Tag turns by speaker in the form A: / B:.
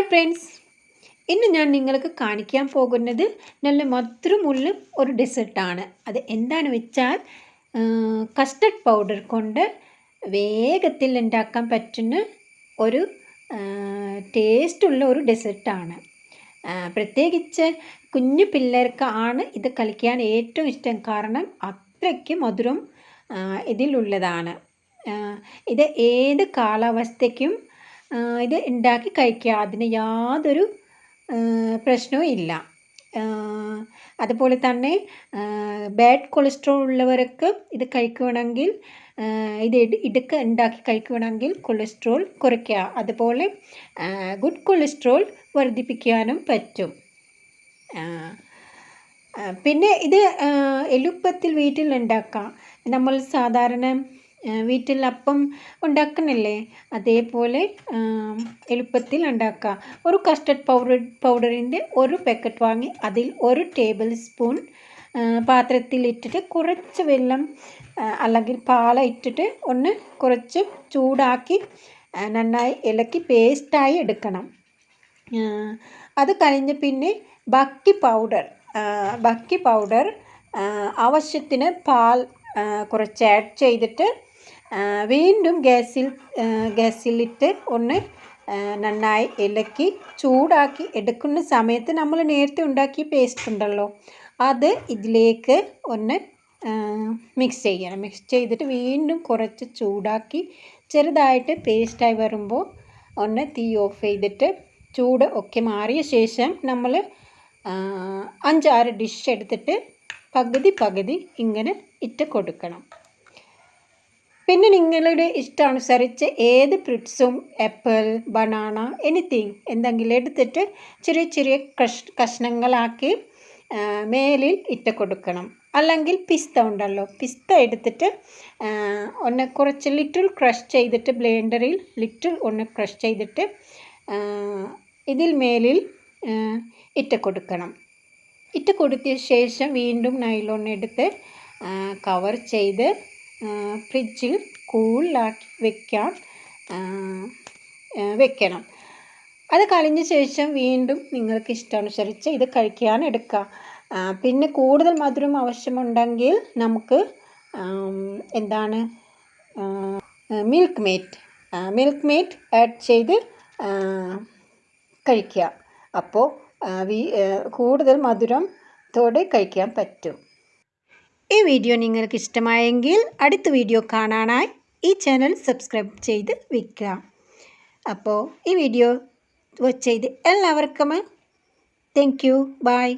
A: Hi friends ഇന്ന് ഞാൻ നിങ്ങൾക്ക് കാണിക്കാൻ പോകുന്നത് നല്ല മധുരമുള്ള ഒരു ഡെസേർട്ടാണ് അത് എന്താണ് വെച്ചാൽ കസ്റ്റർഡ് പൗഡർ കൊണ്ട് വേഗത്തിൽ ഉണ്ടാക്കാൻ പറ്റുന്ന ഒരു ടേസ്റ്റുള്ള ഒരു ഡെസേർട്ടാണ് പ്രത്യേകിച്ച് കുഞ്ഞു പിള്ളേർക്കാണ് ഇത് കളിക്കാൻ ഏറ്റവും ഇഷ്ടം. കാരണം അത്രയ്ക്ക് മധുരം ഇതിലുള്ളതാണ്. ഇത് ഏത് കാലാവസ്ഥയ്ക്കും ഇത് ഉണ്ടാക്കി കഴിക്കുക. അതിന് യാതൊരു പ്രശ്നവും ഇല്ല. അതുപോലെ തന്നെ ബാഡ് കൊളസ്ട്രോൾ ഉള്ളവർക്ക് ഇത് കഴിക്കുകയാണെങ്കിൽ ഇത് ഇടുക്ക് ഉണ്ടാക്കി കഴിക്കുകയാണെങ്കിൽ കൊളസ്ട്രോൾ കുറയ്ക്കുക. അതുപോലെ ഗുഡ് കൊളസ്ട്രോൾ വർദ്ധിപ്പിക്കാനും പറ്റും. പിന്നെ ഇത് എളുപ്പത്തിൽ വീട്ടിൽ ഉണ്ടാക്കാം. നമ്മൾ സാധാരണ വീട്ടിൽ അപ്പം ഉണ്ടാക്കുന്നില്ലേ അതേപോലെ എളുപ്പത്തിൽ ഉണ്ടാക്കുക ഒരു കസ്റ്റഡ് പൗഡർ പൗഡറിന്റെ ഒരു പാക്കറ്റ് വാങ്ങി അതിൽ ഒരു ടേബിൾ സ്പൂൺ പാത്രത്തിൽ ഇട്ടിട്ട് കുറച്ച് വെള്ളം അല്ലെങ്കിൽ പാല ഇട്ടിട്ട് ഒന്ന് കുറച്ച് ചൂടാക്കി നന്നായി ഇളക്കി പേസ്റ്റായി എടുക്കണം. അത് കഴിഞ്ഞ് പിന്നെ ബക്കി പൗഡർ ബക്കി പൗഡർ ആവശ്യത്തിന് പാൽ കുറച്ച് ആഡ് ചെയ്തിട്ട് വീണ്ടും ഗ്യാസിൽ ഗ്യാസിലിട്ട് ഒന്ന് നന്നായി ഇളക്കി ചൂടാക്കി എടുക്കുന്ന സമയത്ത് നമ്മൾ നേരത്തെ ഉണ്ടാക്കിയ പേസ്റ്റ് ഉണ്ടല്ലോ അത് ഇതിലേക്ക് ഒന്ന് മിക്സ് ചെയ്യണം. മിക്സ് ചെയ്തിട്ട് വീണ്ടും കുറച്ച് ചൂടാക്കി ചെറുതായിട്ട് പേസ്റ്റായി വരുമ്പോൾ ഒന്ന് തീ ഓഫ് ചെയ്തിട്ട് ചൂട് ഒക്കെ മാറിയ ശേഷം നമ്മൾ അഞ്ചാറ് ഡിഷ് എടുത്തിട്ട് പകുതി പകുതി ഇങ്ങനെ ഇട്ട് കൊടുക്കണം. പിന്നെ നിങ്ങളുടെ ഇഷ്ടാനുസരിച്ച് ഏത് ഫ്രൂട്ട്സും ആപ്പിൾ ബനാന എനിത്തിങ് എന്തെങ്കിലും എടുത്തിട്ട് ചെറിയ ചെറിയ കഷ് കഷ്ണങ്ങളാക്കി മേലിൽ ഇട്ട് കൊടുക്കണം. അല്ലെങ്കിൽ പിസ്ത ഉണ്ടല്ലോ പിസ്ത എടുത്തിട്ട് ഒന്ന് കുറച്ച് ലിറ്റിൽ ക്രഷ് ചെയ്തിട്ട് ബ്ലെൻഡറിൽ ലിറ്റിൽ ഒന്ന് ക്രഷ് ചെയ്തിട്ട് ഇതിൽ മേലിൽ ഇട്ട് കൊടുക്കണം. ഇട്ട് കൊടുത്തിയ ശേഷം വീണ്ടും നൈലോൺ എടുത്ത് കവർ ചെയ്ത് ഫ്രിഡ്ജിൽ കൂളിലാക്കി വെക്കാൻ വെക്കണം. അത് കഴിഞ്ഞ ശേഷം വീണ്ടും നിങ്ങൾക്ക് ഇഷ്ടാനുസരിച്ച് ഇത് കഴിക്കാൻ എടുക്കാം. പിന്നെ കൂടുതൽ മധുരം ആവശ്യമുണ്ടെങ്കിൽ നമുക്ക് എന്താണ് Milkmaid Milkmaid add ചെയ്ത് കഴിക്കുക അപ്പോൾ കൂടുതൽ മധുരം തോടെ കഴിക്കാൻ പറ്റും. ഈ വീഡിയോ നിങ്ങൾക്ക് ഇഷ്ടമായെങ്കിൽ അടുത്ത വീഡിയോ കാണാനായി ഈ ചാനൽ സബ്സ്ക്രൈബ് ചെയ്ത് വയ്ക്കുക അപ്പോൾ ഈ വീഡിയോ ചെയ്ത് എല്ലാവർക്കും താങ്ക് യു ബൈ